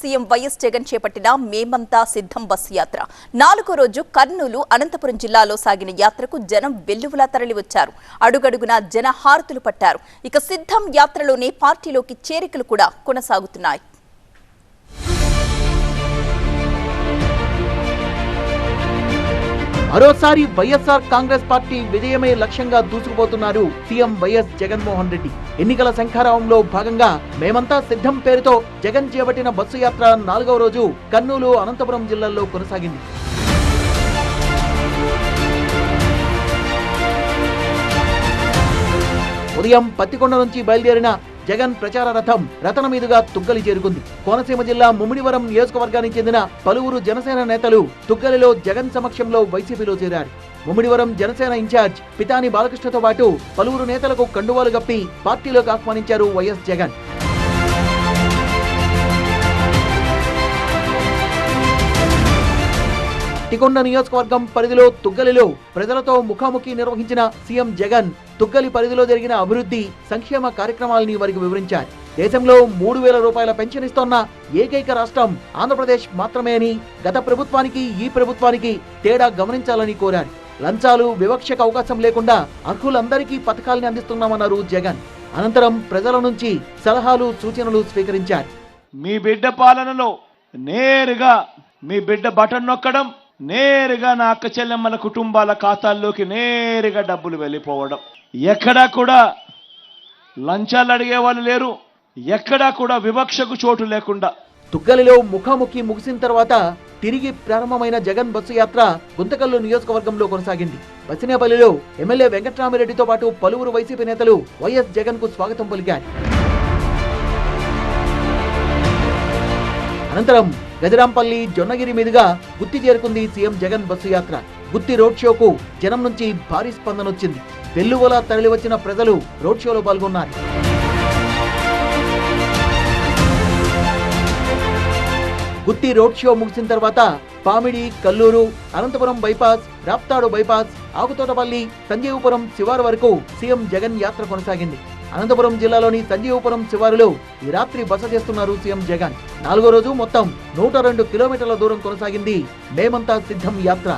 CM YS Jagan చేపట్టిన మేమంతా సిద్ధం బస్సు యాత్ర. నాలుగో రోజు కర్నూలు అనంతపురం జిల్లాలో సాగిన యాత్రకు జనం వెల్లువలా తరలివచ్చారు. అడుగడుగునా జన హారతులు పట్టారు. ఇక సిద్ధం యాత్రలోనే పార్టీలోకి చేరికలు కూడా కొనసాగుతున్నాయి. మరోసారి వైఎస్ఆర్ కాంగ్రెస్ పార్టీ విజయమే లక్ష్యంగా దూసుకుపోతున్నారు సీఎం వైఎస్ జగన్మోహన్ రెడ్డి. ఎన్నికల శంఖారావంలో భాగంగా మేమంతా సిద్ధం పేరుతో జగన్ చేపట్టిన బస్సు యాత్ర నాలుగవ రోజు కర్నూలు అనంతపురం జిల్లాల్లో కొనసాగింది. ఉదయం పత్తికొండ నుంచి బయలుదేరిన జగన్ ప్రచార రథం రతన మీదుగా తుగ్గలి చేరుకుంది. కోనసీమ జిల్లా ముమ్మిడివరం నియోజకవర్గానికి చెందిన పలువురు జనసేన నేతలు తుగ్గలిలో జగన్ సమక్షంలో వైసీపీలో చేరారు. ముమ్మిడివరం జనసేన ఇన్ఛార్జ్ పితాని బాలకృష్ణతో పాటు పలువురు నేతలకు కండువాలు గప్పి పార్టీలోకి ఆహ్వానించారు వైఎస్ జగన్. తికొండ నియోజకవర్గం పరిధిలో తుగ్గలిలో ప్రజలతో ముఖాముఖి నిర్వహించిన సీఎం జగన్ తుగ్గలి పరిధిలో జరిగిన అభివృద్ధి సంక్షేమ కార్యక్రమాలని వారికి వివరించారు. దేశంలో మూడు వేల రూపాయల పెన్షన్ ఇస్తోన్న ఏకైక రాష్ట్రం ఆంధ్రప్రదేశ్ మాత్రమే అని గత ప్రభుత్వానికి ఈ ప్రభుత్వానికి తేడా గమనించాలని కోరారు. లంచాలు వివక్షకు అవకాశం లేకుండా అర్హులందరికీ పథకాల్ని అందిస్తున్నామన్నారు జగన్. అనంతరం ప్రజల నుంచి సలహాలు సూచనలు స్వీకరించారు. మీ బిడ్డ పాలనలో నేరుగా మీ బిడ్డ బటన్ నొక్కడం నేరుగా నా అక్క చెల్లెమ్మల కుటుంబాల ఖాతాల్లోకి నేరుగా డబ్బులు వెళ్ళిపోవడం. ఎక్కడా కూడా లంచాలు అడిగే వాళ్ళు లేరు. ఎక్కడా కూడా వివక్షకు చోటు లేకుండా. తుగ్గలిలో ముఖాముఖి ముగిసిన తర్వాత తిరిగి ప్రారంభమైన జగన్ బస్సు యాత్ర గుంతకల్లు నియోజకవర్గంలో కొనసాగింది. బసినేపల్లిలో ఎమ్మెల్యే వెంకట్రామిరెడ్డితో పాటు పలువురు వైసీపీ నేతలు వైఎస్ జగన్కు స్వాగతం పలికారు. అనంతరం గజరాంపల్లి జొన్నగిరి మీదుగా గుత్తి చేరుకుంది సీఎం జగన్ బస్సు యాత్ర. గుత్తి రోడ్ షోకు జనం నుంచి భారీ స్పందన వచ్చింది. వెల్లువలా తరలివచ్చిన ప్రజలు రోడ్ షోలో పాల్గొన్నారు. గుత్తి రోడ్ షో ముగిసిన తర్వాత పామిడి కల్లూరు అనంతపురం బైపాస్ రాప్తాడు బైపాస్ ఆకుతోటపల్లి సంజీవపురం శివారు వరకు సీఎం జగన్ యాత్ర కొనసాగింది. అనంతపురం జిల్లాలోని సంజీవపురం శివారులో ఈ రాత్రి బస చేస్తున్నారు సీఎం జగన్. నాలుగో రోజు మొత్తం నూట రెండు కిలోమీటర్ల దూరం కొనసాగింది మేమంతా సిద్ధం యాత్ర.